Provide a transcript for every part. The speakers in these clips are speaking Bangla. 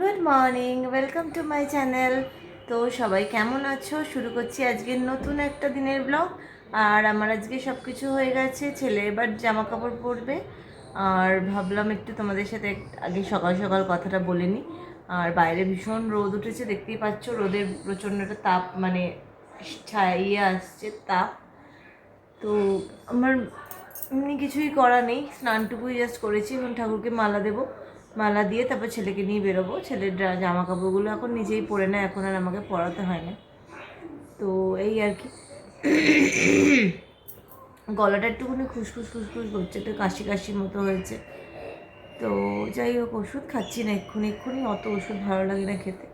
Good morning, welcome to my channel. তো সবাই কেমন আছো? শুরু করছি আজকের নতুন একটা দিনের ব্লগ। আর আমার আজকে সব কিছু হয়ে গেছে, ছেলে এবার জামা কাপড় পরবে। আর ভাবলাম একটু তোমাদের সাথে আগে সকাল সকাল কথাটা বলে নিই। আর বাইরে ভীষণ রোদ উঠেছে, দেখতেই পাচ্ছ রোদের প্রচণ্ড একটা তাপ মানে ছাইয়ে আসছে তাপ। তো আমার এমনি কিছুই করা নেই, স্নানটুকুই জাস্ট করেছি এবং ঠাকুরকে মালা দেবো। মালা দিয়ে তারপর ছেলেকে নিয়ে বেরোবো। ছেলের জামা কাপড়গুলো এখন নিজেই পরে নেয়, এখন আর আমাকে পরাতে হয় না। তো এই আর কি। গলাটা একটুখানি খুসখুস খুসখুস করছে, একটু কাশি কাশির মতো হয়েছে। তো যাই হোক, ওষুধ খাচ্ছি না এক্ষুনি এক্ষুনি অত ওষুধ ভালো লাগে না খেতে।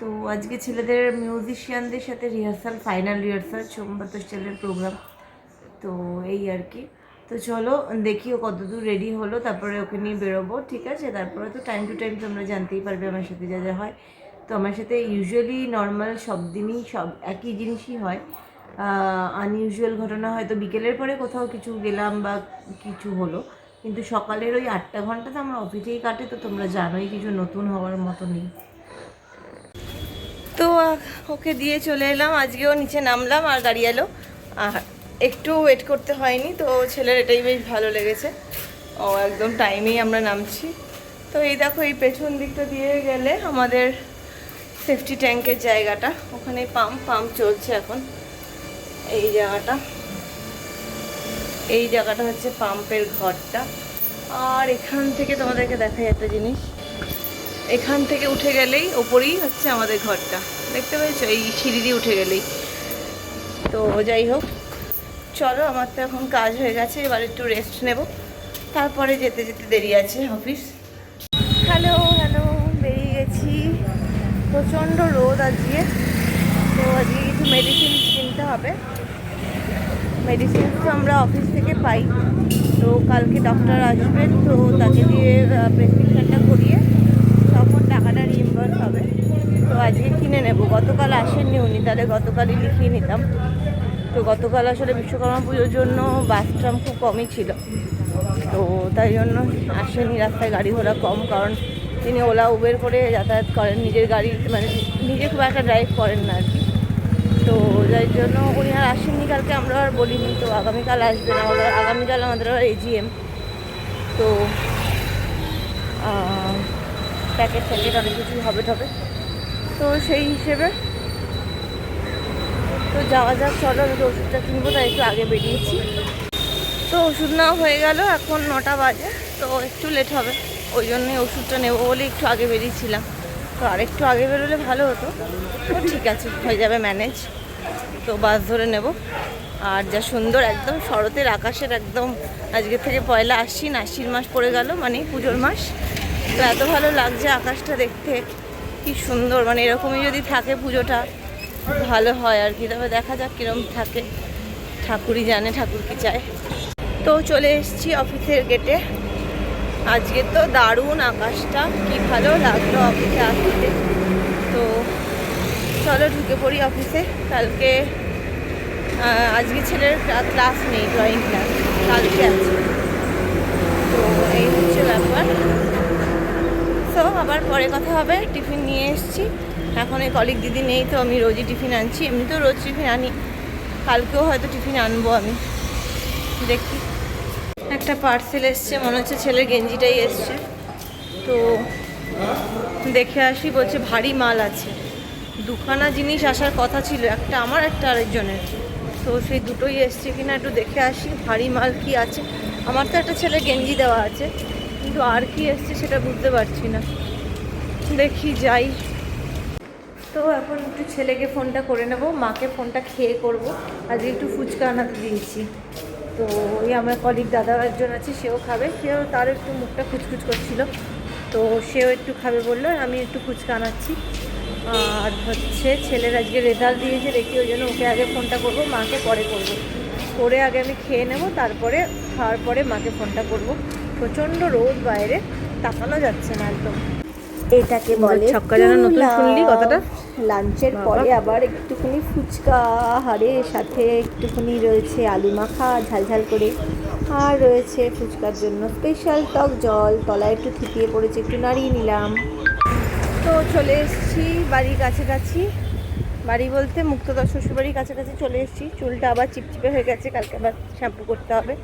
তো আজকে ছেলেদের মিউজিশিয়ানদের সাথে রিহার্সাল ফাইনাল রিহার্সাল সোমবার তো ছেলের প্রোগ্রাম তো এই আর কি। তো চলো দেখি ও কতদূর রেডি হলো, তারপরে ওকে নিয়ে বেরোবো, ঠিক আছে? তারপরে তো টাইম টু টাইম তোমরা জানতেই পারবে আমার সাথে যা যা হয়। তো আমার সাথে ইউজুয়ালি নর্মাল সব দিনই সব একই জিনিসই হয়। আনইউজুয়াল ঘটনা হয়তো বিকেলের পরে কোথাও কিছু গেলাম বা কিছু হলো, কিন্তু সকালের ওই আটটা ঘণ্টা তো আমার অফিসেই কাটে, তো তোমরা জানোই কিছু নতুন হওয়ার মতো নেই। তো ওকে দিয়ে চলে এলাম, আজকেও নিচে নামলাম আর গাড়ি এলো। আর একটু ওয়েট করতে হয়নি, তো ছেলের এটাই বেশ ভালো লেগেছে। ও একদম টাইমেই আমরা নামছি। তো এই দেখো, এই পেছন দিকটা দিয়ে গেলে আমাদের সেফটি ট্যাঙ্কের জায়গাটা। ওখানে পাম্প পাম্প চলছে এখন। এই জায়গাটা। এই জায়গাটা হচ্ছে পাম্পের ঘরটা। আর এখান থেকে তোমাদেরকে দেখাই একটা জিনিস। এখান থেকে উঠে গেলেই ওপরেই হচ্ছে আমাদের ঘরটা। দেখতে পেয়েছ? এই সিঁড়ি দিয়ে উঠে গেলেই। তো যাই হোক। চলো, আমার তো এখন কাজ হয়ে গেছে, এবার একটু রেস্ট নেব। তারপরে যেতে যেতে দেরি আছে অফিস হ্যালো হ্যালো বেরিয়ে গেছি। প্রচণ্ড রোদ আজকে। তো আজকে কিছু মেডিসিন কিনতে হবে। মেডিসিন তো আমরা অফিস থেকে পাই। তো কালকে ডক্টর আসবেন, তো তাকে দিয়ে প্রেসক্রিপশনটা করিয়ে তখন টাকাটা রিইম্বার্স হবে। তো আজকে কিনে নেব। গতকাল আসেননি উনি, তাহলে গতকালই লিখিয়ে নিতাম। তো গতকাল আসলে বিশ্বকর্মা পুজোর জন্য বাস ট্রাম খুব কমই ছিল। তো তাই জন্য আসেনি, রাস্তায় গাড়ি ঘোড়া কম, কারণ তিনি ওলা, উবের করে যাতায়াত করেন। নিজের গাড়ি মানে নিজে খুব একটা ড্রাইভ করেন না আর কি। তো যার জন্য উনি আর আসেননি, কালকে আমরা আর বলিনি। তো আগামীকাল আসবেন আমাদের, আগামীকাল আমাদের আবার এজিএম তো প্যাকেট প্যাকেট অনেক কিছু হবে টবে তো সেই হিসেবে তো যাওয়া যাক, চলো, আমি তো ওষুধটা কিনবো, তাই একটু আগে বেরিয়েছি। তো ওষুধ নেওয়া হয়ে গেল, এখন নটা বাজে, তো একটু লেট হবে। ওই জন্যই ওষুধটা নেব বলে একটু আগে বেরিয়েছিলাম। তো আর একটু আগে বেরোলে ভালো হতো। তো ঠিক আছে, হয়ে যাবে ম্যানেজ তো বাস ধরে নেব। আর যা সুন্দর একদম শরতের আকাশের একদম, আজকে থেকে পয়লা আশ্বিন আশ্বিন মাস পড়ে গেল মানে পুজোর মাস। তো এত ভালো লাগছে আকাশটা দেখতে। কি সুন্দর মানে এরকমই যদি থাকে পুজোটা। ভালো হয় আর কি। তবে দেখা যাক কীরকম থাকে। ঠাকুরই জানে, ঠাকুর কি চায়। তো চলে এসেছি অফিসের গেটে আজকে তো দারুণ আকাশটা। কি ভালো লাগল অফিসে আসতে। তো চলো ঢুকে পড়ি অফিসে। কালকে আজকে ছেলের ক্লাস নেই ড্রয়িং ক্লাস কালকে আছে। তো এই হচ্ছে ব্যাপার। তো আবার পরে কথা হবে। টিফিন নিয়ে এসেছি। এখন এই কলিক দিদি নেই তো আমি রোজই টিফিন আনছি। এমনি তো রোজ টিফিন আনি। কালকেও হয়তো টিফিন আনব আমি। দেখি। একটা পার্সেল এসছে, মনে হচ্ছে ছেলের গেঞ্জিটাই এসছে। তো দেখে আসি, বলছে ভারী মাল আছে। দুখানা জিনিস আসার কথা ছিল, একটা আমার, একটা আরেকজনের। তো সেই দুটোই এসছে কিনা একটু দেখে আসি, ভারী মাল কি আছে। আমার তো একটা ছেলে গেঞ্জি দেওয়া আছে, কিন্তু আর কি এসছে সেটা বুঝতে পারছি না। দেখি, যাই। তো এখন একটু ছেলেকে ফোনটা করে নেব মাকে ফোনটা খেয়ে করব। আজকে একটু ফুচকা আনাতে দিয়েছি। তো ওই আমার কলিগ দাদা একজন আছে সেও খাবে। সেও তার একটু মুখটা খুচখুচ করছিল। তো সেও একটু খাবে বলল আমি একটু ফুচকা আনাচ্ছি। আর হচ্ছে ছেলের আজকে রেজাল্ট দিয়েছে দেখি ওই জন্য ওকে আগে ফোনটা করব মাকে পরে করব। করে আগে আমি খেয়ে নেব তারপরে খাওয়ার পরে মাকে ফোনটা করব। প্রচণ্ড রোদ বাইরে তাকানো যাচ্ছে না একদম। এটাকে বলে ছক্কা যেন নতুন শুনলি কথাটা? লাঞ্চের পরে আবার একটুখানি ফুচকা হারে সাথে একটুখানি রয়েছে আলু মাখা ঝালঝাল করে। আর রয়েছে ফুচকার জন্য স্পেশাল টক জল তলায় একটু থিতিয়ে পড়েছে একটু নাড়িয়ে নিলাম। তো চলে এসেছি বাড়ির কাছাকাছি। বাড়ি বলতে মুক্তদর শ্বশুরবাড়ির কাছাকাছি চলে এসেছি। চুলটা আবার চিপচিপে হয়ে গেছে কালকে আবার শ্যাম্পু করতে হবে।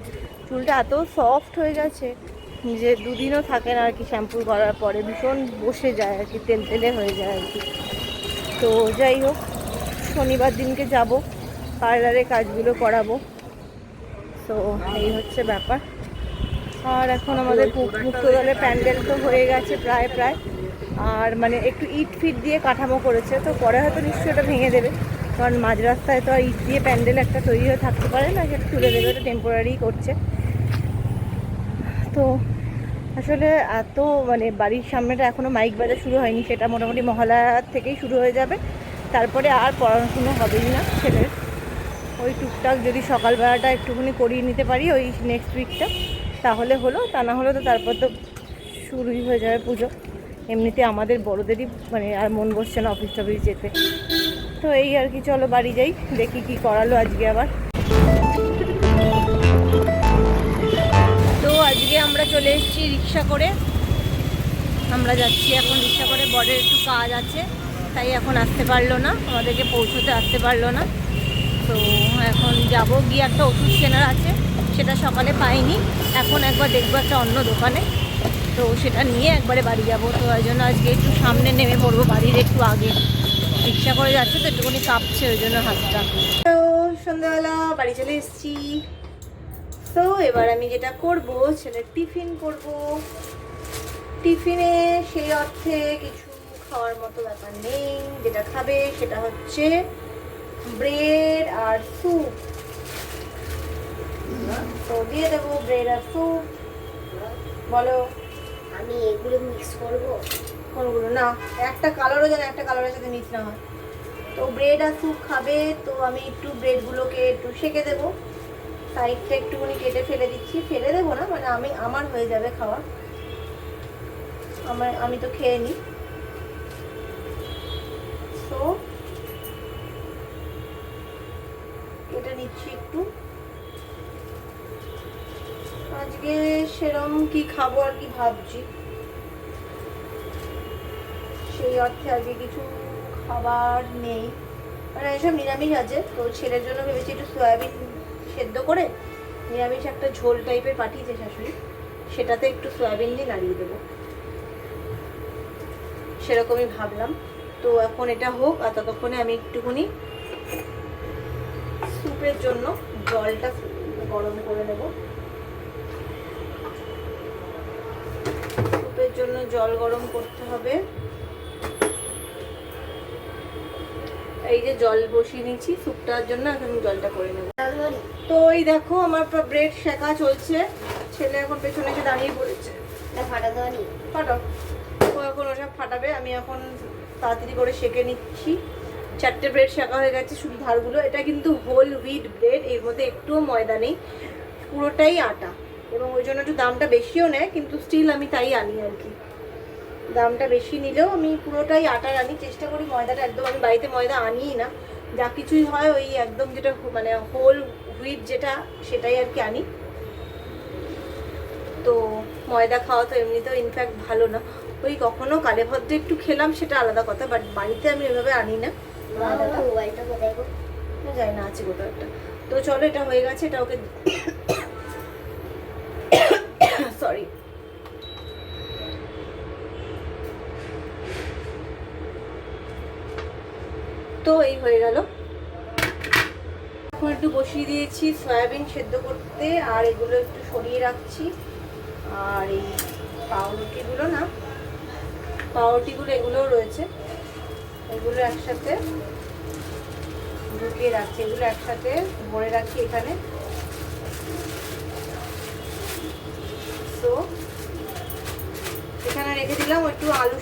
চুলটা এত সফট হয়ে গেছে যে দুদিনও থাকে না আর কি শ্যাম্পু করার পরে ভীষণ বসে যায় আর কি তেল তেলে হয়ে যায় আর কি। তো যাই হোক শনিবার দিনকে যাব পার্লারে কাজগুলো করাবো। তো এই হচ্ছে ব্যাপার। আর এখন আমাদের মুক- মুক্তদলের প্যান্ডেল তো হয়ে গেছে প্রায় প্রায়। আর মানে একটু ইট ফিট দিয়ে কাঠামো করেছে তো পরে হয়তো নিশ্চয়ই ওটা ভেঙে দেবে। কারণ মাঝ রাস্তায় তো আর ইট দিয়ে প্যান্ডেল একটা তৈরি হয়ে থাকতে পারে না সেটা তুলে দেবে ওটা টেম্পোরারি করছে। তো আসলে এত মানে বাড়ির সামনেটা এখনও মাইক বাজা শুরু হয়নি, সেটা মোটামুটি মহালয়া থেকেই শুরু হয়ে যাবে। তারপরে আর পড়াশুনো হবেই না ছেলের। ওই টুকটাক যদি সকালবেলাটা একটুখানি করিয়ে নিতে পারি ওই নেক্সট উইকটা তাহলে হলো, তা না হলে তো তারপর তো শুরুই হয়ে যাবে পুজো। এমনিতে আমাদের বড়োদেরই মানে আর মন বসছে না অফিস টফিস যেতে। তো এই আর কি, চলো বাড়ি যাই, দেখি কি করালো আজকে আবার। আমরা চলে এসেছি রিক্সা করে। আমরা যাচ্ছি এখন রিক্সা করে, বরের একটু কাজ আছে, তাই এখন আসতে পারল না, আমাদেরকে পৌঁছতে আসতে পারল না। তো এখন যাব, গিয়ে একটা ওষুধ কেনার আছে, সেটা সকালে পাইনি, এখন একবার দেখব একটা অন্য দোকানে। তো সেটা নিয়ে একবারে বাড়ি যাব, তো ওই জন্য আজকে একটু সামনে নেমে পড়ব বাড়ির একটু আগে। রিক্সা করে যাচ্ছে তো একটুখানি কাঁপছে, ওই জন্য হাতটা। তো সন্ধ্যাবেলা বাড়ি চলে এসেছি। তো এবার আমি যেটা করব সেটা টিফিন করব। টিফিনে সেই অর্থে কিছু খাওয়ার মতো ব্যাপার নেই। যেটা খাবে সেটা হচ্ছে ব্রেড আর স্যুপ। তো দিয়ে দেবো ব্রেড আর স্যুপ। বলো। আমি এগুলো মিক্স করব? কোনগুলো না। একটা কালারও যেন একটা কালারের সাথে মিক্স না হয়। তো ব্রেড আর স্যুপ খাবে তো আমি একটু ব্রেডগুলোকে একটু সেকে দেবো। সাইডটা একটুখানি কেটে ফেলে দিচ্ছি। ফেলে দেবো না মানে আমি, আমার হয়ে যাবে খাওয়া। আমার, আমি তো খেয়ে নিই তো এটা নিচ্ছি একটু। আজকে সেরম কি খাব আর কি ভাবছি। সেই অর্থে আজকে কিছু খাবার নেই। মানে এসব নিরামিষ আছে, তো ছেলের জন্য ভেবেছি একটু সয়াবিন সেদ্ধ করে নিরামিষ একটা ঝোল টাইপের পাঠিয়েছে শাশুড়ি, সেটাতে একটু সয়াবিন দিয়ে নাড়িয়ে দেবো। সেরকমই ভাবলাম। তো এখন এটা হোক আর ততক্ষণে আমি একটুখানি স্যুপের জন্য জলটা গরম করে নেব। স্যুপের জন্য জল গরম করতে হবে। এই যে জল বসিয়ে নিয়েছি স্যুপটার জন্য এখন জলটা করে নেব। তো এই দেখো আমার ব্রেড শেখা চলছে। ছেলে এখন পেছনে এসে দাঁড়িয়ে পড়েছে। ফাটা। ও এখন ওসব ফাটাবে আমি এখন তাড়াতাড়ি করে সেকে নিচ্ছি। চারটে ব্রেড শেখা হয়ে গেছে শুধু ধারগুলো। এটা কিন্তু হোল হুইট ব্রেড এর মধ্যে একটুও ময়দা নেই। পুরোটাই আটা। এবং ওই জন্য একটু দামটা বেশিও নেয় কিন্তু স্টিল আমি তাই আনি আর কি। দামটা বেশি নিলেও আমি পুরোটাই আটার আনি। চেষ্টা করি ময়দাটা একদম আমি বাড়িতে ময়দা আনিই না। যা কিছুই হয় ওই একদম যেটা মানে হোল হুইট যেটা সেটাই আর কি আনি। তো ময়দা খাওয়া তো এমনিতেও ইনফ্যাক্ট ভালো না। ওই কখনো কালে ভদ্রে একটু খেলাম সেটা আলাদা কথা বাট বাড়িতে আমি এভাবে আনি না ময়দাটা। মোবাইলটা কোথায় গো? না আছে কোথাও একটা। তো চলো এটা হয়ে গেছে এটা ওকে সরি তো এই হয়ে গেল এখন একটু বসিয়ে দিয়েছি, সয়াবিন সেদ্ধ করতে, আর এগুলো একটু সরিয়ে রাখছি। আর এই পাউরুটিগুলো না, পাউরুটিগুলো এগুলোও রয়েছে। এগুলো একসাথে ঢুকিয়ে রাখছি, এগুলো একসাথে ভরে রাখছি এখানে। তো এখানে রেখে দিলাম একটু আলু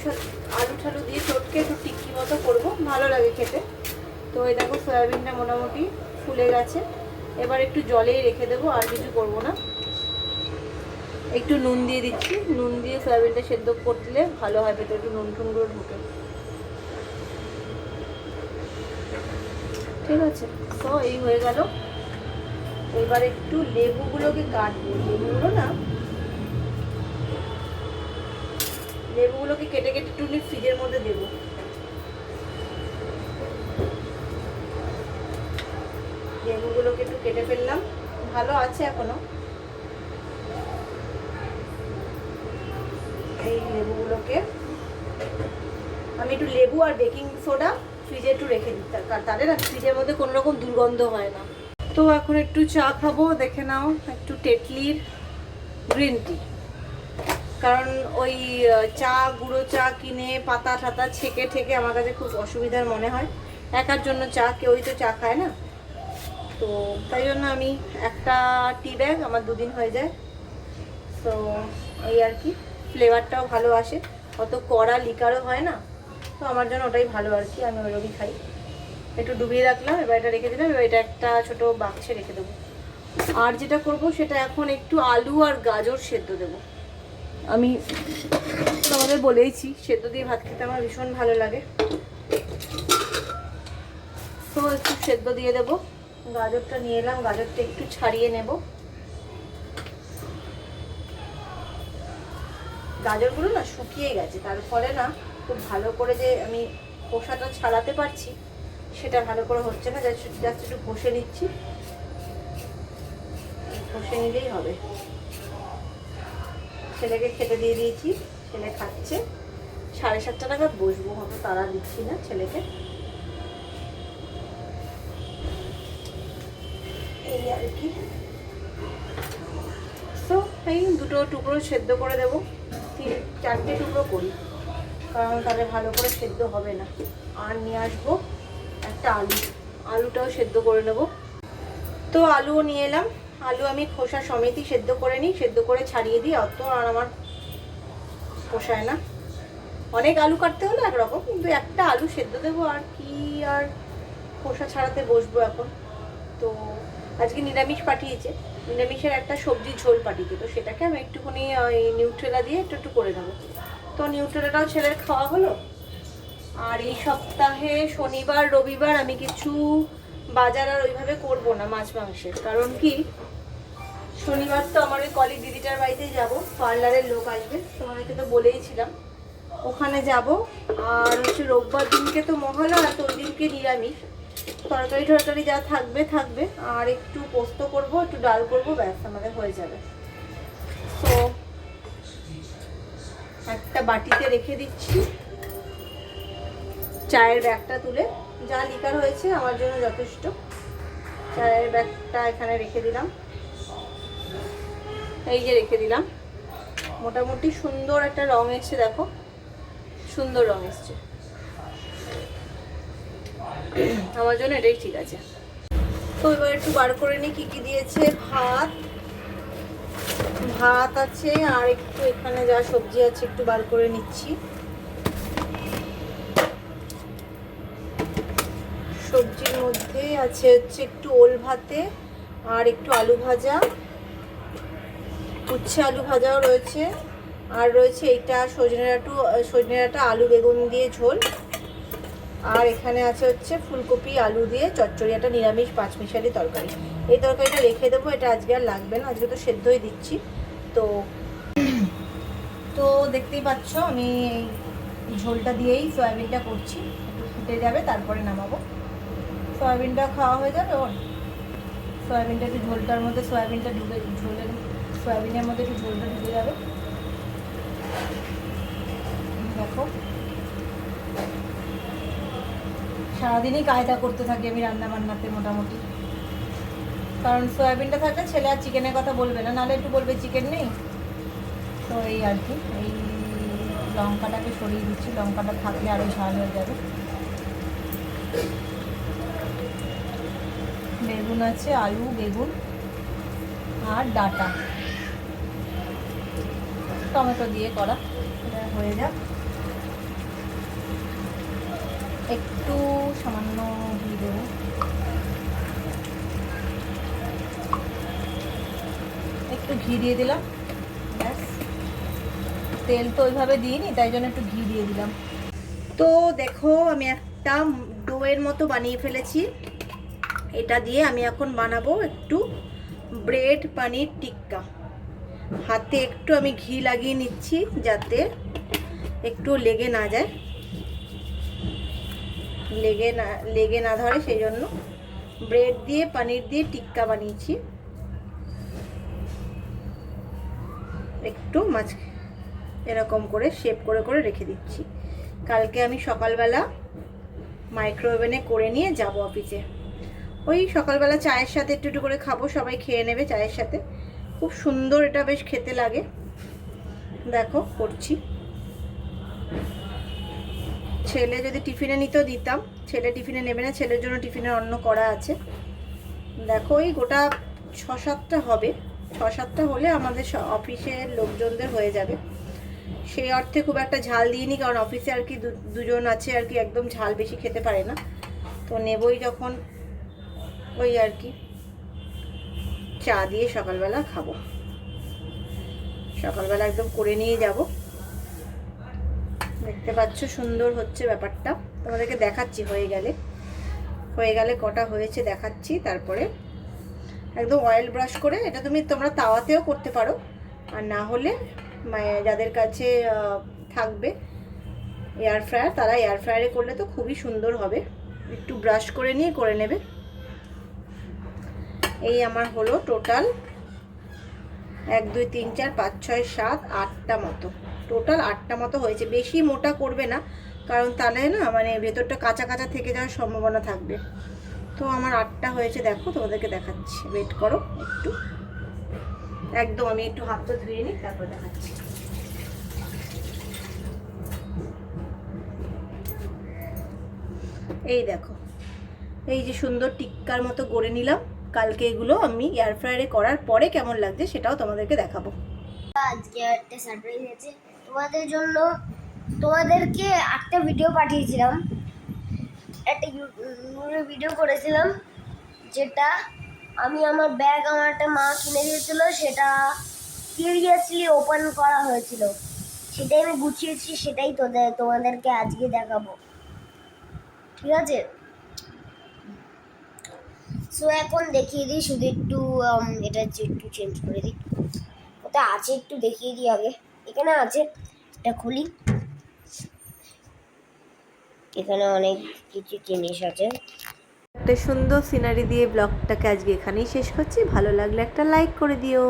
আলু ঠালু দিয়ে চটকে একটু টিক্কি মতো করব, ভালো লাগে খেতে। তো এই দেখো, সয়াবিনটা মোটামুটি ফুলে গেছে। এবার একটু জলেই রেখে দেবো, আর কিছু করব না। একটু নুন দিয়ে দিচ্ছি। নুন দিয়ে সয়াবিনটা সেদ্ধ করলে ভালো হয়, ভেতরে একটু নুন টুনগুলো ঢুকে। ঠিক আছে, তো এই হয়ে গেল। এবার একটু লেবুগুলোকে কাটবো। লেবুগুলো না, লেবুগুলোকে কেটে কেটে একটু ফ্রিজের মধ্যে দেবো। কেটে ফেললাম। ভালো আছে এখনও। এই লেবুগুলোকে। আমি একটু লেবু আর বেকিং সোডা ফ্রিজে একটু রেখে দিই। তাহলে না ফ্রিজের মধ্যে কোনো রকম দুর্গন্ধ হয় না। তো এখন একটু চা খাব, দেখে নাও। একটু টেটলির গ্রিন টি। কারণ ওই চা, গুঁড়ো চা কিনে পাতা টাতা ছেঁকে ঠেকে আমার কাছে খুব অসুবিধার মনে হয়। একার জন্য চা, কেউই তো চা খায় না। তো তাই জন্য আমি একটা টি ব্যাগ আমার দুদিন হয়ে যায়। তো এই আর কি ফ্লেভারটাও ভালো আসে। অত কড়া লিকারও হয় না, তো আমার জন্য ওটাই ভালো আর কি, আমি ওইরকমই খাই। একটু ডুবিয়ে রাখলাম, এবার এটা রেখে দিলাম, এবার এটা একটা ছোট বাক্সে রেখে দেবো। আর যেটা করব, সেটা এখন একটু আলু আর গাজর সেদ্ধ দেবো। আমি তোমাদের বলেইছি, সেদ্ধ দিয়ে ভাত খেতে আমার ভীষণ ভালো লাগে। তো একটু সেদ্ধ দিয়ে দেবো। গাজরটা নিয়ে এলাম, গাজরটা একটু ছাড়িয়ে নেব। গাজরগুলো না শুকিয়ে গেছে, তার ফলে না খুব ভালো করে যে আমি খোসাটা ছাড়াতে পারছি, সেটা ভালো করে হচ্ছে না, জাস্ট জাস্ট একটু ঘষে নিচ্ছি। ঘষে নিলেই হবে। ছেলেকে খেতে দিয়ে দিয়েছি, ছেলে খাচ্ছে। সাড়ে সাতটা নাগাদ বসবো অত তারা দিচ্ছি না ছেলেকে। আর কি তো এই দুটো টুকরো সেদ্ধ করে দেবো। তিন, চারটে টুকরো করি। কারণ তাহলে ভালো করে সেদ্ধ হবে না। আর নিয়ে আসব একটা আলু। আলুটাও সেদ্ধ করে নেব। তো আলুও নিয়ে এলাম। আলু আমি খোসা সমেতই সেদ্ধ করে নিই। সেদ্ধ করে ছাড়িয়ে দিই। অত আর আমার পোষায় না। অনেক আলু কাটতে হলে একরকম, কিন্তু একটা আলু সেদ্ধ দেবো। আর কি আর খোসা ছাড়াতে বসবো এখন? তো আজকে নিরামিষ পাঠিয়েছে। নিরামিষের একটা সবজি ঝোল পাঠিয়েছে। তো সেটাকে আমি একটুখানি ওই নিউট্রেলা দিয়ে একটু একটু করে নেব। তো নিউট্রেলাটাও ছেলের খাওয়া হলো। আর এই সপ্তাহে শনিবার, রবিবার আমি কিছু বাজার আর ওইভাবে করব না মাছ মাংসের। কারণ কি? শনিবার তো আমার ওই কলিগ দিদিটার বাড়িতেই যাব। পার্লারের লোক আসবে। তোমাদেরকে তো বলেইছিলাম। ওখানে যাব। আর হচ্ছে রোববার দিনকে তো মহালয়া, তো ওই দিনকে নিরামিষ। তরকারি টরকারি যা থাকবে থাকবে। আর একটু পোস্ত করব, একটু ডাল করব, ব্যাস, আমাদের হয়ে যাবে। তো একটা বাটিতে রেখে দিচ্ছি। চায়ের ব্যাগটা তুলে। যা লিকার হয়েছে, আমার জন্য যথেষ্ট। চায়ের ব্যাগটা এখানে রেখে দিলাম। এই যে রেখে দিলাম। মোটামুটি সুন্দর একটা রং এসছে, দেখো। সুন্দর রং এসছে। আমার জন্য এটাই ঠিক আছে। তো এবার একটু বার করে নিই কী কী দিয়েছে। ভাত ভাত আছে, আর একটু এখানে যা সবজি আছে একটু বার করে নিচ্ছি। সবজির মধ্যে আছে হচ্ছে একটু ওল ভাতে আর একটু আলু ভাজা। উচ্ছে আলু ভাজাও রয়েছে। আর রয়েছে এইটা সজনে ডাঁটু, সজনে ডাঁটা আলু বেগুন দিয়ে ঝোল। আর এখানে আছে হচ্ছে ফুলকপি, আলু দিয়ে চচ্চড়িয়াটা নিরামিষ পাঁচমিশালি তরকারি। এই তরকারিটা রেখে দেবো, এটা আজকে আর লাগবে না, আজকে তো সেদ্ধই দিচ্ছি। তো তো দেখতেই পাচ্ছ, আমি ঝোলটা দিয়েই সয়াবিনটা করছি। একটু ফুটে যাবে, তারপরে নামাবো। সয়াবিনটা খাওয়া হয়ে যাবে ওর? সয়াবিনটা একটু ঝোলটার মধ্যে, সয়াবিনটা ঢুকে, ঝোলের, সয়াবিনের মধ্যে একটু ঝোলটা ঢুকে যাবে। দেখো। সারাদিনই কায়দা করতে থাকি আমি রান্না বান্নাতে মোটামুটি। কারণ সয়াবিনটা থাকলে ছেলে আর চিকেনের কথা বলবে না, নাহলে একটু বলবে চিকেন নেই। তো এই আর কি, এই লঙ্কাটাকে সরিয়ে দিচ্ছি, লঙ্কাটা থাকলে আরও ঝাল হয়ে যাবে। বেগুন আছে, আলু, বেগুন আর ডাটা। টমেটো দিয়ে করা হয়ে যাক। একটু সামান্য ঘি দেবো। একটু ঘি দিয়ে দিলাম, ব্যাস। তেল তো ওইভাবে দিইনি, তাই জন্য একটু ঘি দিয়ে দিলাম। তো দেখো, আমি একটা ডোয়ের মতো বানিয়ে ফেলেছি। এটা দিয়ে আমি এখন বানাবো একটু ব্রেড পানির টিক্কা। হাতে একটু আমি ঘি লাগিয়ে নিচ্ছি যাতে একটু লেগে না যায়। লেগে না লেগে না ধরে সেই জন্য ব্রেড দিয়ে, পনির দিয়ে টিক্কা বানিয়েছি। একটু মাছ এরকম করে শেপ করে করে রেখে দিচ্ছি। কালকে আমি সকালবেলা মাইক্রোওভেনে করে নিয়ে যাব অফিসে ওই সকালবেলা চায়ের সাথে একটু একটু করে খাব, সবাই খেয়ে নেবে চায়ের সাথে। খুব সুন্দর এটা, বেশ খেতে লাগে। দেখো, করছি। ছেলে যদি টিফিনে নিতেও দিতাম, ছেলে টিফিনে নেবে না, ছেলের জন্য টিফিনের অন্য করা আছে। দেখো, এই গোটা ছ সাতটা হবে। ছ সাতটা হলে আমাদের অফিসের লোকজনদের হয়ে যাবে। সেই অর্থে খুব একটা ঝাল দিইনি, কারণ অফিসে আর কি দুজন আছে আর কি, একদম ঝাল বেশি খেতে পারে না। তো নেবই যখন ওই আর কি, চা দিয়ে সকালবেলা খাব। সকালবেলা একদম করে নিয়ে যাব। দেখতে পাচ্ছ, সুন্দর হচ্ছে ব্যাপারটা। তোমাদেরকে দেখাচ্ছি, হয়ে গেলে। হয়ে গেলে কটা হয়েছে দেখাচ্ছি, তারপরে একদম অয়েল ব্রাশ করে, এটা তুমি তোমরা তাওয়াতেও করতে পারো। আর না হলে মানে যাদের কাছে থাকবে এয়ার ফ্রায়ার তারা এয়ার ফ্রায়ারে করলে তো খুবই সুন্দর হবে। একটু ব্রাশ করে নিয়ে করে নেবে। এই আমার হলো টোটাল এক, দুই, তিন, চার, পাঁচ, ছয়, সাত, আটটা মতো। টোটাল আটটা মতো হয়েছে। বেশি মোটা করবে না, কারণ তাহলে না মানে ভেতরটা কাঁচা কাঁচা থেকে যাওয়ার সম্ভাবনা থাকবে। তো আমার আটটা হয়েছে, দেখো তোমাদেরকে দেখাচ্ছি। ওয়েট করো একটু। একদম, আমি একটু হাতটা ধুয়ে নিই, তারপর দেখাচ্ছি। এই দেখো, এই যে সুন্দর টিক্কার মতো গড়ে নিলাম। কালকে এগুলো আমি এয়ার ফ্রায়ারে করার পরে কেমন লাগছে সেটাও তোমাদেরকে দেখাবো। আজকে একটা সারপ্রাইজ আছে। তোমাদের জন্য তোমাদেরকে একটা ভিডিও পাঠিয়েছিলাম। একটা ইউটিউবে ভিডিও করেছিলাম, যেটা আমি আমার ব্যাগ আমার একটা মা কিনে দিয়েছিল, সেটা সিরিয়াসলি ওপেন করা হয়েছিল। সেটাই আমি গুছিয়েছি, সেটাই তোদের তোমাদেরকে আজকে দেখাবো। ঠিক আছে? সো এখন দেখিয়ে দিই, শুধু একটু এটা একটু চেঞ্জ করে দিই। ওটা আছে, একটু দেখিয়ে দিই আগে। এখানে আছে এটা খুলি। এখানে অনেক কিছু জিনিস আছে। একটা সুন্দর সিনারি দিয়ে ব্লগটাকে আজকে এখানেই শেষ করছি। ভালো লাগলে একটা লাইক করে দিও।